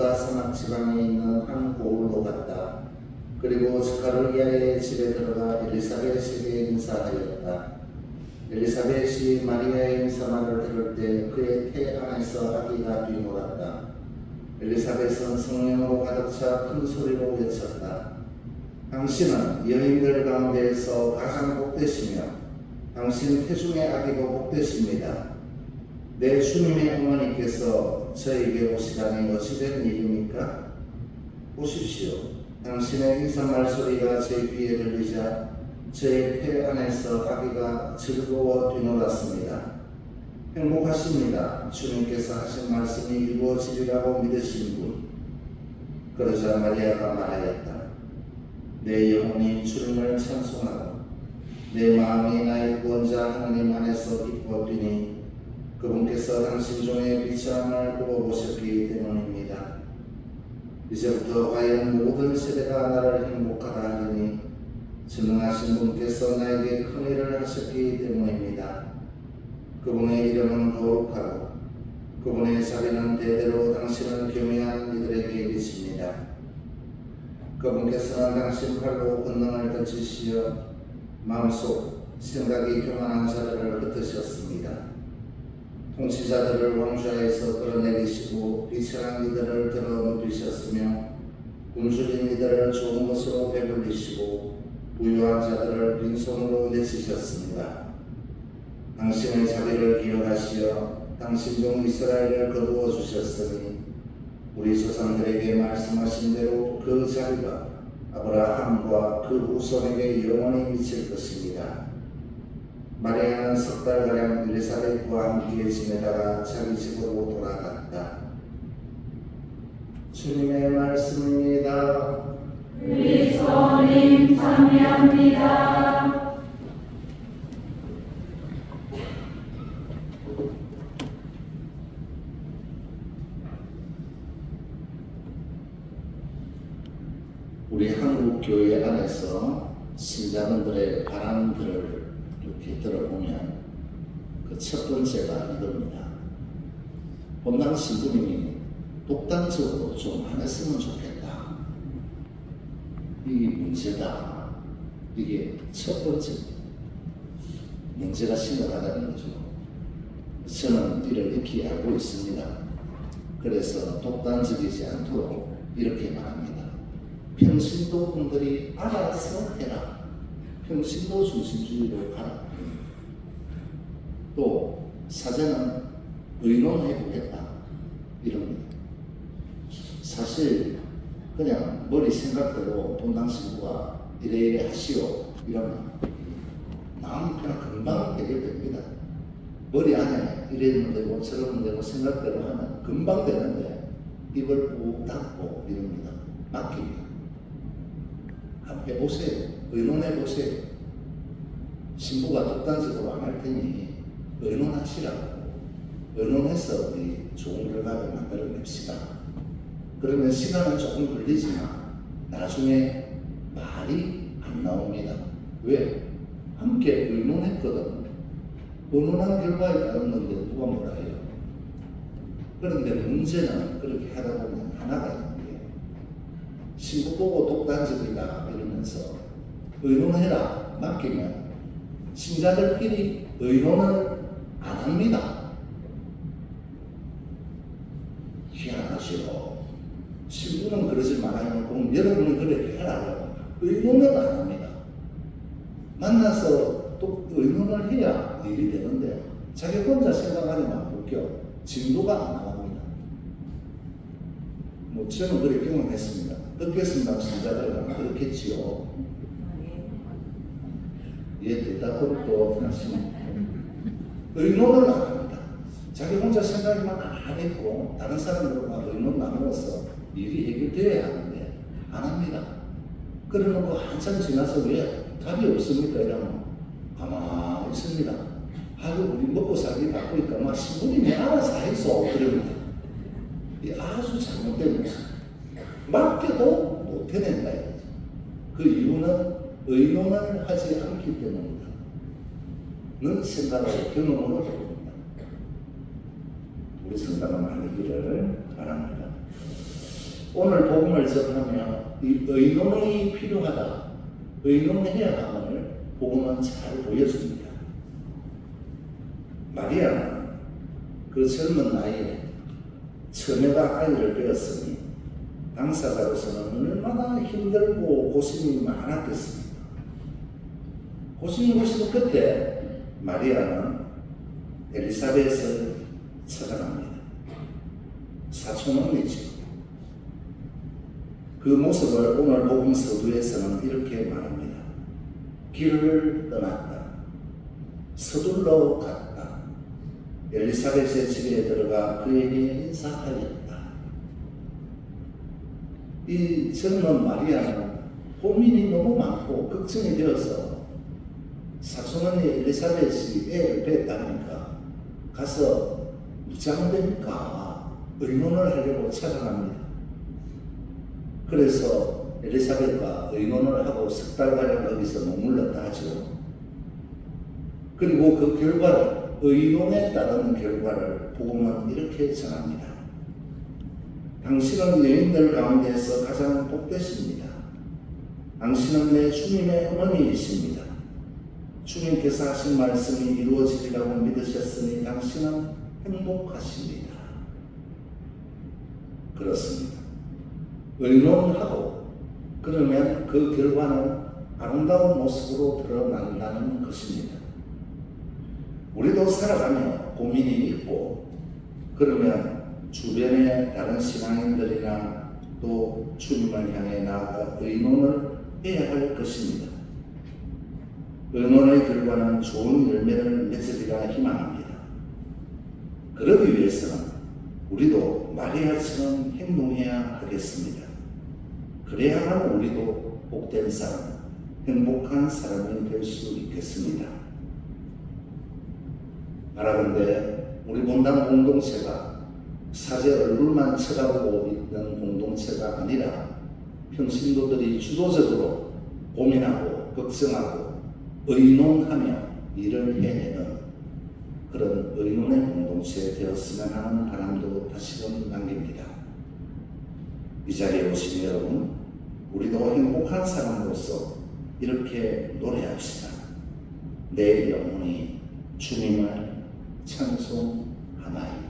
유다 사막 지방에 있는 한 고을로 갔다. 그리고 스카르리아의 집에 들어가 엘리사벳에게 인사하였다. 엘리사벳이 마리아의 인사말을 들을 때 그의 태 안에서 아기가 뛰놀았다. 엘리사벳은 성령으로 가득 차 큰 소리로 외쳤다. 당신은 여인들 가운데에서 가장 복되시며 당신 태중의 아기도 복되십니다. 내 주님의 어머니께서 저에게 오시다니 어찌 된 일입니까? 보십시오. 당신의 인사말 소리가 제 귀에 들리자 제 폐 안에서 아기가 즐거워 뛰놀았습니다. 행복하십니다. 주님께서 하신 말씀이 이루어지리라고 믿으신 분. 그러자 마리아가 말하였다. 내 영혼이 주님을 찬송하고 내 마음이 나의 구원자 하나님 안에서 기뻐 뛰니 그분께서 당신 종의 비참함을 굽어보셨기 때문입니다. 이제부터 과연 모든 세대가 나를 행복하다 하리니 전능하신 분께서 나에게 큰 일을 하셨기 때문입니다. 그분의 이름은 거룩하고 그분의 자비는 대대로 당신을 경외하는 이들에게 미칩니다. 그분께서는 당신 팔로 권능을 던지시어 마음속 생각이 교만한 자들을 흩으셨습니다. 통치자들을 왕좌에서 끌어내리시고 비천한 이들을 들어 누리셨으며 굶주린 이들을 좋은 것으로 배불리시고 부유한 자들을 빈손으로 내치셨습니다. 당신의 자비를 기억하시어 당신 종 이스라엘을 거두어 주셨으니 우리 조상들에게 말씀하신 대로 그 자비가 아브라함과 그 후손에게 영원히 미칠 것입니다. 마리아는 석 달가량 엘리사벳과 함께 지내다가 자기 집으로 돌아갔다. 주님의 말씀입니다. 그리스도님 참여합니다. 우리 한국 교회 안에서 신자분들의 바람들을 들어보면 그 첫 번째가 이겁니다. 본당 신부님이 독단적으로 좀 안 했으면 좋겠다. 이게 문제다. 이게 첫 번째 문제가 심각하다는 거죠. 저는 이를 익히 알고 있습니다. 그래서 독단적이지 않도록 이렇게 말합니다. 평신도 분들이 알아서 해라. 평신도 중심주의로 가라. 또 사제는 의논해 보겠다. 이럽니다. 사실 그냥 머리 생각대로 본당 신부가 이래 이래 하시오 이러면 마음 그냥 금방 해결됩니다. 머리 안에 이래면 되고 저러면 되고 생각대로 하면 금방 되는데 입을 꾹 닫고 이럽니다. 맡깁니다. 한번 해보세요. 의논해 보세요. 신부가 독단적으로 안 할 테니 의논하시라고. 의논해서 우리 좋은 결과를 만들어냅시다. 그러면 시간은 조금 걸리지만 나중에 말이 안 나옵니다. 왜? 함께 의논했거든. 의논한 결과에 따랐는데 누가 뭐라 해요? 그런데 문제는 그렇게 하다 보면 하나가 있는데 신부 보고 독단적이다 이러면서 의논해라 맡기면 신자들끼리 의논을 안 합니다. 희한하시오. 신부는 그러지 말아요. 그럼 여러분은 그렇게 해라. 의논을 안 합니다. 만나서 또 의논을 해야 일이 되는데 자기 혼자 생각하니만 웃겨. 진도가 안 나갑니다. 뭐 저는 그렇게 경험했습니다. 듣겠습니다. 신자들은 그렇겠지요. 예, 대답은 또 하시면 의논을 안 합니다. 자기 혼자 생각만 안 했고 다른 사람들과 의논 나누어서 일이 해결되어야 하는데 안 합니다. 그러놓고 한참 지나서 왜 답이 없습니까? 이러면 가만히 있습니다. 하고 우리 먹고 살기 바쁘니까 막 신부님이 알아서 했어. 그럽니다. 이 아주 잘못된 모습. 맡겨도 못 해낸다. 이거죠. 그 이유는 의논을 하지 않기 때문이다. 는 생각하고 경험으로 봅니다. 우리 생각은 아니기를 바랍니다. 오늘 복음을 접하며 이 의논이 필요하다, 의논해야 함을 복음은 잘 보여줍니다. 마리아는 그 젊은 나이에 처녀가 아이를 배웠으니 당사자로서는 얼마나 힘들고 고심이 많았겠습니까? 고심이 고심 끝에 마리아는 엘리사벳을 찾아갑니다. 사촌언니죠. 그 모습을 오늘 복음 서두에서는 이렇게 말합니다. 길을 떠났다. 서둘러 갔다. 엘리사벳의 집에 들어가 그에게 인사하였다. 이 젊은 마리아는 고민이 너무 많고 걱정이 되어서 사촌 언니 엘리사벳이 애를 뺐다니까 가서 무장됩니까? 의논을 하려고 찾아갑니다. 그래서 엘리사벳과 의논을 하고 석 달가량 거기서 머물렀다 하죠. 그리고 그 결과를 의논에 따른 결과를 복음은 이렇게 전합니다. 당신은 여인들 가운데서 가장 복되십니다. 당신은 내 주님의 어머니이십니다. 주님께서 하신 말씀이 이루어지리라고 믿으셨으니 당신은 행복하십니다. 그렇습니다. 의논하고 그러면 그 결과는 아름다운 모습으로 드러난다는 것입니다. 우리도 살아가며 고민이 있고 그러면 주변의 다른 신앙인들이나 또 주님을 향해 나아가 의논을 해야 할 것입니다. 의논의 결과는 좋은 열매를 맺으리라 희망합니다. 그러기 위해서는 우리도 마리아처럼 행동해야 하겠습니다. 그래야만 우리도 복된 사람, 행복한 사람이 될 수 있겠습니다. 바라건대 우리 본당 공동체가 사제 얼굴만 쳐다보고 있는 공동체가 아니라 평신도들이 주도적으로 고민하고 걱정하고 의논하며 일을 해내는 그런 의논의 공동체 되었으면 하는 바람도 다시금 남깁니다. 이 자리에 오신 여러분, 우리도 행복한 사람으로서 이렇게 노래합시다. 내 영혼이 주님을 찬송하나이다.